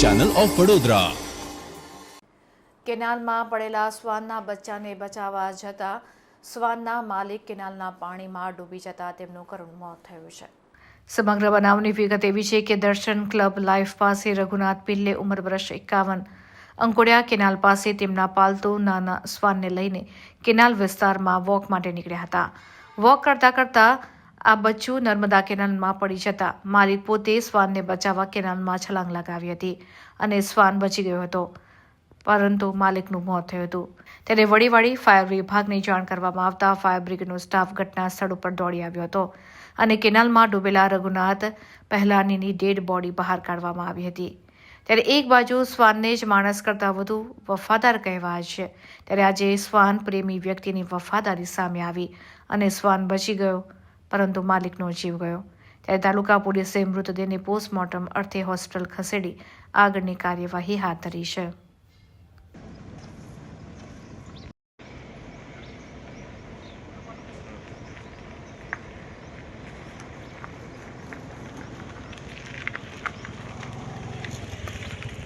Channel of Vadodara કેનાલમાં પડેલા શ્વાનના બચ્ચાને બચાવવા જતા શ્વાનના માલિક કેનાલના પાણીમાં ડૂબી જતા તેમનું કરુણ મોત થયું છે. સમગ્ર બનાવની વિગત એવી છે કે દર્શન ક્લબ લાઈફ પાસે રઘુનાથ પિલ્લે ઉંમર વર્ષ એકાવન. અંકોડિયા કેનાલ પાસે તેમના પાલતુ નાના શ્વાનને લઈને કેનાલ વિસ્તારમાં વોક માટે નીકળ્યા હતા. વોક કરતા કરતા આ બચ્ચું નર્મદા કેનાલમાં પડી જતા માલિક પોતે શ્વાનને બચાવવા કેનાલમાં છલાંગ લગાવી હતી અને શ્વાન બચી ગયો હતો, પરંતુ માલિકનું મોત થયું હતું. ત્યારે વડીવાડી ફાયર વિભાગને જાણ કરવામાં આવતા ફાયર બ્રિગેડનો સ્ટાફ ઘટના સ્થળ ઉપર દોડી આવ્યો હતો અને કેનાલમાં ડૂબેલા રઘુનાથ પહેલાનીની ડેડ બોડી બહાર કાઢવામાં આવી હતી. ત્યારે એક બાજુ શ્વાનને જ માણસ કરતાં વધુ વફાદાર કહેવાય છે. ત્યારે આજે શ્વાન પ્રેમી વ્યક્તિની વફાદારી સામે આવી અને શ્વાન બચી ગયો પરંતુ માલિકનો જીવ ગયો. ત્યારે તાલુકા પોલીસે મૃતદેહને પોસ્ટમોર્ટમ અર્થે હોસ્પિટલ ખસેડી આગળની કાર્યવાહી હાથ ધરી છે.